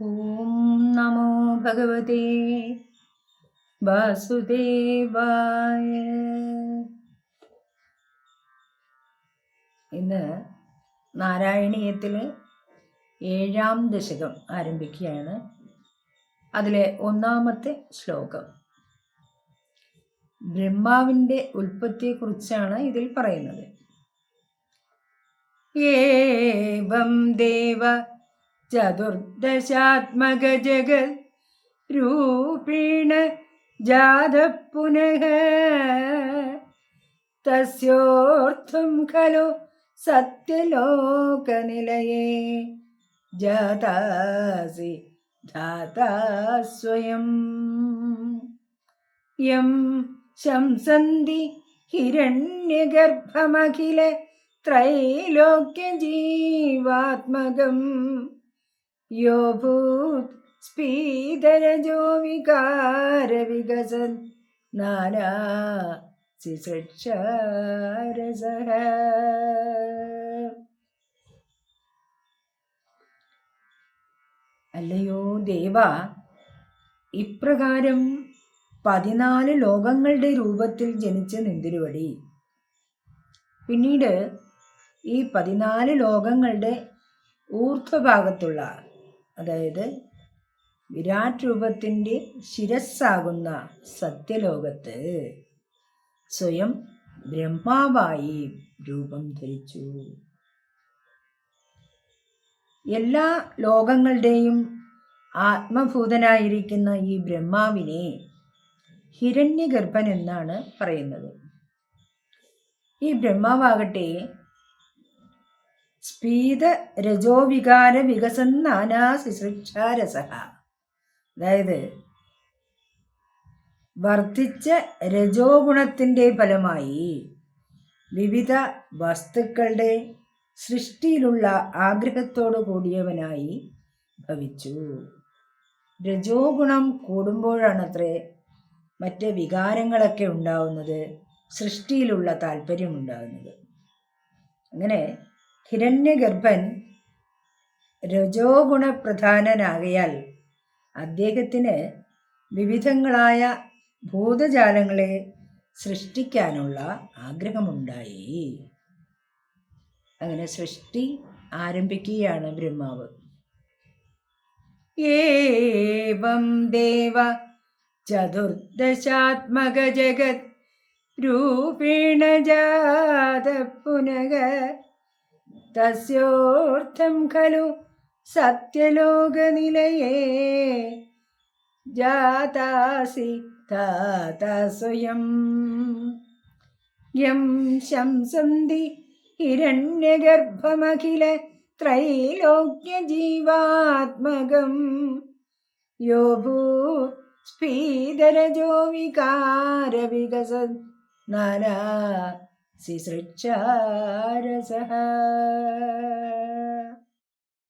ഓം നമോ ഭഗവതേ വാസുദേവായ ഇന്ന് നാരായണീയത്തിലെ ഏഴാം ദശകം ആരംഭിക്കുകയാണ്. അതിലെ ഒന്നാമത്തെ ശ്ലോകം. ബ്രഹ്മാവിന്റെ ഉൽപ്പത്തിയെക്കുറിച്ചാണ് ഇതിൽ പറയുന്നത്. ഏവം ദേവ चतुर्दशात्मकजगत् रूपेण जातः पुनः तस्योऽर्थं खलु सत्यलोकनिलये जातासि धाता स्वयं यं शंसन्ति हिरण्यगर्भमखिल त्रैलोक्यजीवात्मकम् यो भूत् स्पीदरजो विकारविकसन् नानासिसृक्षारसः അല്ലയോ ദേവ ഇപ്രകാരം പതിനാല് ലോകങ്ങളുടെ രൂപത്തിൽ ജനിച്ച നിന്തിരുവടി പിന്നീട് ഈ പതിനാല് ലോകങ്ങളുടെ ഊർധ്വഭാഗത്തുള്ള അതായത് വിരാട് രൂപത്തിന്റെ ശിരസ്സാകുന്ന സത്യലോകത്ത് സ്വയം ബ്രഹ്മാവായി രൂപം ധരിച്ചു. എല്ലാ ലോകങ്ങളുടെയും ആത്മഭൂതനായിരിക്കുന്ന ഈ ബ്രഹ്മാവിനെ ഹിരണ്യഗർഭൻ എന്നാണ് പറയുന്നത്. ഈ ബ്രഹ്മാവാകട്ടെ സ്പീത രജോവികാര വികസന്നാനാ ശുശ്രൂഷാരസഹ അതായത് വർദ്ധിച്ച രജോ ഗുണത്തിന്റെ ഫലമായി വിവിധ വസ്തുക്കളുടെ സൃഷ്ടിയിലുള്ള ആഗ്രഹത്തോടു കൂടിയവനായി ഭവിച്ചു. രജോഗുണം കൂടുമ്പോഴാണത്രേ മറ്റ് വികാരങ്ങളൊക്കെ ഉണ്ടാവുന്നത് സൃഷ്ടിയിലുള്ള താല്പര്യമുണ്ടാകുന്നത് അങ്ങനെ ഹിരണ്യഗർഭൻ രജോ ഗുണപ്രധാനനാകയാൽ അദ്ദേഹത്തിന് വിവിധങ്ങളായ ഭൂതജാലങ്ങളെ സൃഷ്ടിക്കാനുള്ള ആഗ്രഹമുണ്ടായി. അങ്ങനെ സൃഷ്ടി ആരംഭിക്കുകയാണ് ബ്രഹ്മാവ്. ഏവം ദേവ ചതുർദശാത്മക ജഗത് രൂപേണ ജാത പുനക തസ്യോർത്ഥം ഖലു സത്യലോകനിലയേ. ജാതാസി താത സ്വയം. യം ശംസന്തി ഹിരണ്യഗർഭമഖില ത്രൈലോക്യജീവാത്മകം. യോ ഭൂ സ്ഫീതരജോ വികാരവികസ നാനാ सिसृक्षारसः